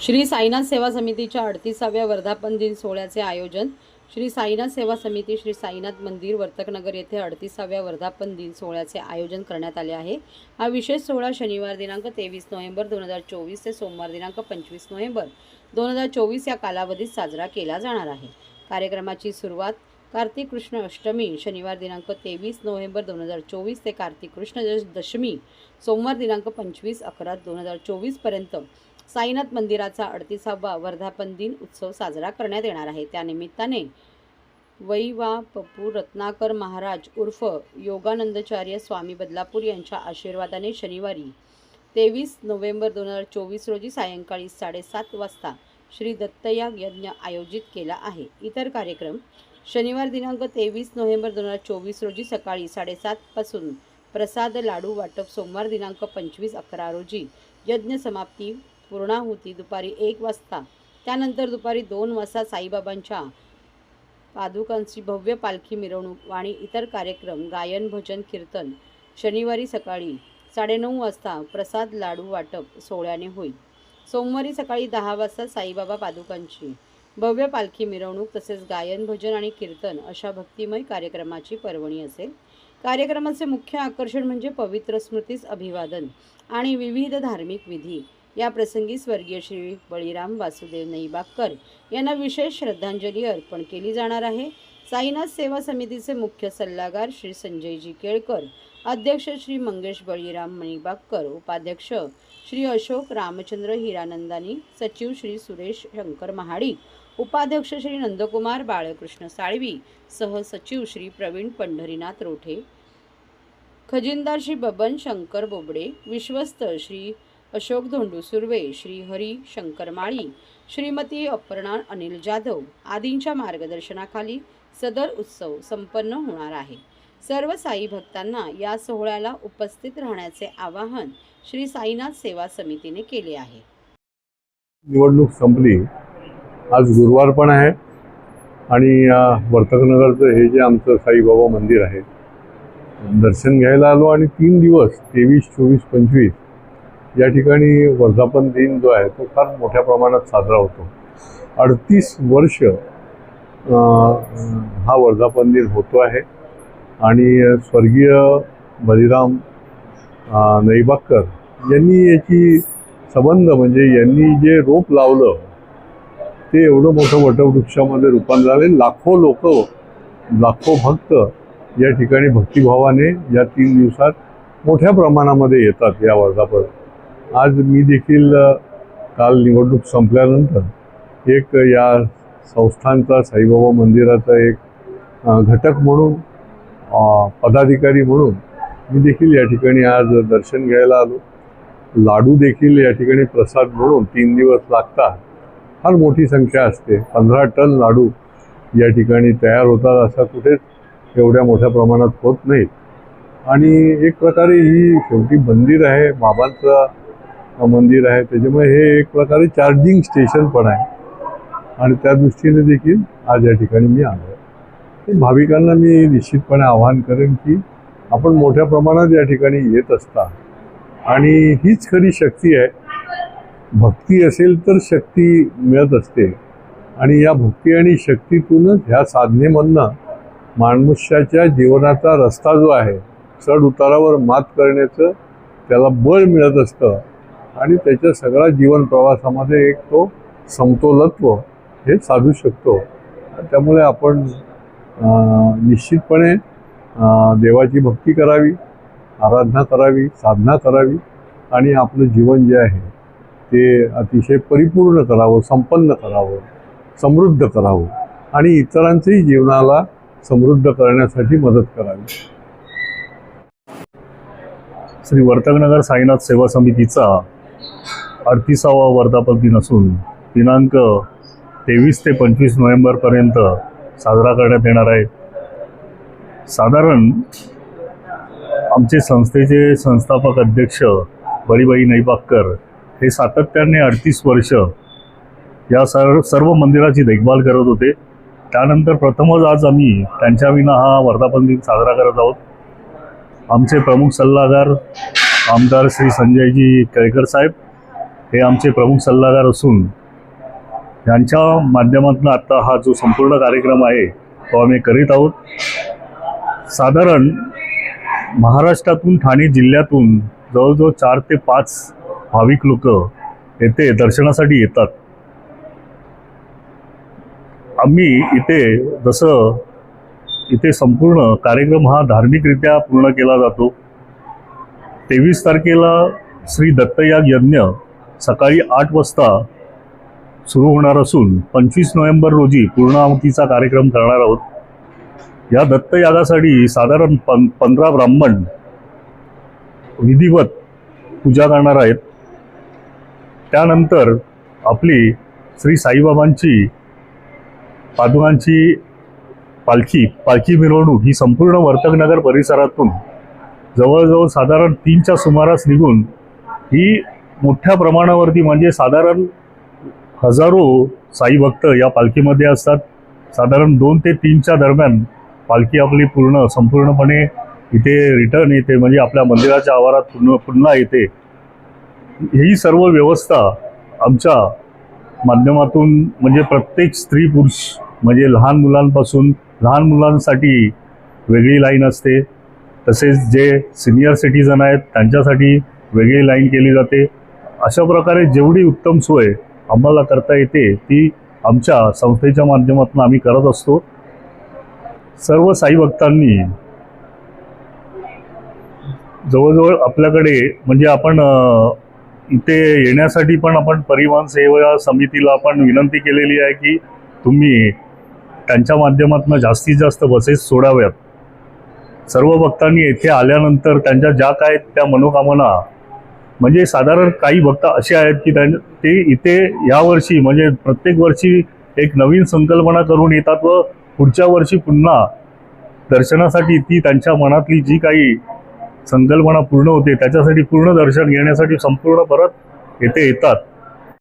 श्री साईनाथ सेवा समितीच्या अडतीसाव्या वर्धापन दिन सोहळ्याचे आयोजन. श्री साईनाथ सेवा समिती श्री साईनाथ मंदिर वर्तकनगर येथे अडतीसाव्या वर्धापन दिन सोहळ्याचे आयोजन करण्यात आले आहे. हा विशेष सोहळा शनिवार दिनांक तेवीस नोव्हेंबर दोन हजार चोवीस ते सोमवार दिनांक पंचवीस नोव्हेंबर दोन हजार चोवीस या कालावधीत साजरा केला जाणार आहे. कार्यक्रमाची सुरुवात कार्तिक कृष्ण अष्टमी शनिवार दिनांक तेवीस नोव्हेंबर दोन हजार चोवीस ते कार्तिक कृष्ण दशमी सोमवार दिनांक पंचवीस अकरा दोन हजार चोवीसपर्यंत साईनाथ मंदिराचा अडतीसावा वर्धापन दिन उत्सव साजरा करण्यात येणार आहे. त्यानिमित्ताने वैवा पप्पू रत्नाकर महाराज उर्फ योगानंदचार्य स्वामी बदलापूर यांच्या आशीर्वादाने शनिवारी तेवीस नोव्हेंबर दोन हजार चोवीस रोजी सायंकाळी साडेसात वाजता श्री दत्तयाग यज्ञ आयोजित केला आहे. इतर कार्यक्रम शनिवार दिनांक तेवीस नोव्हेंबर दोन हजार चोवीस रोजी सकाळी साडेसातपासून प्रसाद लाडू वाटप सोमवार दिनांक पंचवीस अकरा रोजी यज्ञ समाप्ती पूर्णाहुती दुपारी एक वाजता. त्यानंतर दुपारी दोन वाजता साईबाबांच्या पादुकांची भव्य पालखी मिरवणूक आणि इतर कार्यक्रम गायन भजन कीर्तन शनिवारी सकाळी साडेनऊ वाजता प्रसाद लाडू वाटप सोहळ्याने होईल. सोमवारी सकाळी दहा वाजता साईबाबा पादुकांची भव्य पालखी मिरवणूक तसेच गायन भजन आणि कीर्तन अशा भक्तिमय कार्यक्रमाची पर्वणी असेल. कार्यक्रमाचे मुख्य आकर्षण म्हणजे पवित्र स्मृतीस अभिवादन आणि विविध धार्मिक विधी या प्रसंगी स्वर्गीय श्री बळीराम वासुदेव नईबागकर यांना विशेष श्रद्धांजली अर्पण केली जाणार आहे. साईनाथ सेवा समितीचे मुख्य सल्लागार श्री संजयजी केळकर अध्यक्ष श्री मंगेश बळीराम मणिबागकर उपाध्यक्ष श्री अशोक रामचंद्र हिरानंदानी सचिव श्री सुरेश शंकर महाडिक उपाध्यक्ष श्री नंदकुमार बाळकृष्ण साळवी सहसचिव श्री प्रवीण पंढरीनाथ रोठे खजिनदार श्री बबन शंकर बोबडे विश्वस्त श्री अशोक धोंडू सुर्वे श्री हरी शंकर माळी श्रीमती अपर्णा अनिल जाधव आदींच्या मार्गदर्शनाखाली सदर उत्सव संपन्न होणार आहे. सर्व साई भक्तांना या सोहळ्याला उपस्थित राहण्याचे आवाहन श्री साईनाथ सेवा समितीने केले आहे. निवडणूक संपली. आज गुरुवार पण आहे आणि वर्तकनगरचं हे जे आमचं साईबाबा मंदिर आहे दर्शन घ्यायला आलो आणि तीन दिवस तेवीस चोवीस पंचवीस या ठिकाणी वर्धापन दिन जो आहे तो फार मोठ्या प्रमाणात साजरा होतो. अडतीस वर्ष हा वर्धापन दिन होतो आहे. आणि स्वर्गीय बलिराम नैबाक्कर यांनी याची संबंध म्हणजे यांनी जे रोप लावलं ते एवढं मोठं वटवृक्षामध्ये रूपांतर झाले. लाखो लोक लाखो भक्त या ठिकाणी भक्तिभावाने या तीन दिवसात मोठ्या प्रमाणामध्ये येतात या वर्धापन आज मी देखील काल निवडणूक संपल्यानंतर एक या संस्थांचा साईबाबा मंदिराचा एक घटक म्हणून पदाधिकारी म्हणून मी देखील या ठिकाणी आज दर्शन घ्यायला आलो. लाडू देखील या ठिकाणी प्रसाद म्हणून तीन दिवस लागतात. फार मोठी संख्या असते. पंधरा टन लाडू या ठिकाणी तयार होतात असा कुठेच एवढ्या मोठ्या प्रमाणात होत नाहीत आणि एक प्रकारे ही शेवटी मंदिर आहे. बाबांचं मंदिर आहे. त्याच्यामुळे हे एक प्रकारे चार्जिंग स्टेशन पण आहे. आणि त्या दृष्टीने देखील आज या ठिकाणी मी आलो आहे भाविकांना मी निश्चितपणे आवाहन करेन की आपण मोठ्या प्रमाणात या ठिकाणी येत असता. आणि हीच खरी शक्ती आहे. भक्ती असेल तर शक्ती मिळत असते. आणि या भक्ती आणि शक्तीतूनच ह्या साधनेमधनं माणुष्याच्या जीवनाचा रस्ता जो आहे चढ उतारावर मात करण्याचं त्याला बळ मिळत असतं. आणि त्याच्या सगळ्या जीवन प्रवासामध्ये एक तो समतोलत्व हे साधू शकतो. त्यामुळे आपण निश्चितपणे देवाची भक्ती करावी आराधना करावी साधना करावी आणि आपलं जीवन जे आहे ते अतिशय परिपूर्ण करावं संपन्न करावं समृद्ध करावं आणि इतरांचंही जीवनाला समृद्ध करण्यासाठी मदत करावी. श्री वर्तकनगर साईनाथ सेवा समितीचा अडतीसावा वर्धापन दिन असून दिनांक तेवीस ते पंचवीस नोव्हेंबरपर्यंत साजरा करण्यात येणार आहे. साधारण आमचे संस्थेचे संस्थापक अध्यक्ष बळीबाई नैबागकर हे सातत्याने अडतीस वर्ष या सर्व सर्व मंदिराची देखभाल करत होते. त्यानंतर प्रथमच आज आम्ही त्यांच्या विना हा वर्धापन दिन साजरा करत आहोत. आमचे प्रमुख सल्लागार आमदार श्री संजयजी केळकर साहेब हे आमचे प्रमुख सल्लागार असून यांच्या माध्यमातून आता हा जो संपूर्ण कार्यक्रम आहे तो आम्ही करीत आहोत. साधारण महाराष्ट्रातून ठाणे जिल्ह्यातून जवळजवळ चार ते पाच भाविक लोक येथे दर्शनासाठी येतात. आम्ही इथे जसं इथे संपूर्ण कार्यक्रम हा धार्मिकरित्या पूर्ण केला जातो. तेवीस तारखेला श्री दत्तयाग यज्ञ सकाळी आठ वाजता सुरू होणार असून पंचवीस नोव्हेंबर रोजी पूर्णाहुतीचा कार्यक्रम करणार आहोत. या दत्तयागासाठी साधारण पं पंधरा ब्राह्मण विधिवत पूजा करणार आहेत. त्यानंतर आपली श्री साईबाबांची पादुकांची पालखी पालखी मिरवणूक ही संपूर्ण वर्तकनगर परिसरातून जवळजवळ साधारण तीनच्या सुमारास निघून ही मोठ्या प्रमाणावरती म्हणजे साधारण हजारो साई भक्त या पालखीमध्ये असतात. साधारण दोन ते तीनच्या दरम्यान पालखी आपली पूर्ण संपूर्णपणे इथे रिटर्न येते म्हणजे आपल्या मंदिराच्या आवारात पुन्हा पुन्हा येते. ही सर्व व्यवस्था आमच्या माध्यमातून म्हणजे प्रत्येक स्त्री पुरुष म्हणजे लहान मुलांपासून लहान मुलांसाठी वेगळी लाईन असते. तसेच जे सिनियर सिटीजन आहेत त्यांच्यासाठी वेगळी लाईन केली जाते. अशा प्रकारे जेवढी उत्तम सोय आम्हाला करता येते ती आमच्या संस्थेच्या माध्यमातून आम्ही करत असतो. सर्व साई भक्तांनी जवळजवळ आपल्याकडे म्हणजे आपण इथे येण्यासाठी पण आपण परिवहन सेवा समितीला आपण विनंती केलेली आहे की तुम्ही त्यांच्या माध्यमातून जास्तीत जास्त बसेस सोडाव्यात. सर्व भक्तांनी येथे आल्यानंतर त्यांच्या ज्या काय त्या मनोकामना म्हणजे साधारण काही भक्त असे आहेत की त्यां ते इथे यावर्षी म्हणजे प्रत्येक वर्षी एक नवीन संकल्पना करून येतात व पुढच्या वर्षी पुन्हा दर्शनासाठी ती त्यांच्या मनातली जी काही संकल्पना पूर्ण होते त्याच्यासाठी पूर्ण दर्शन घेण्यासाठी संपूर्ण परत येथे येतात.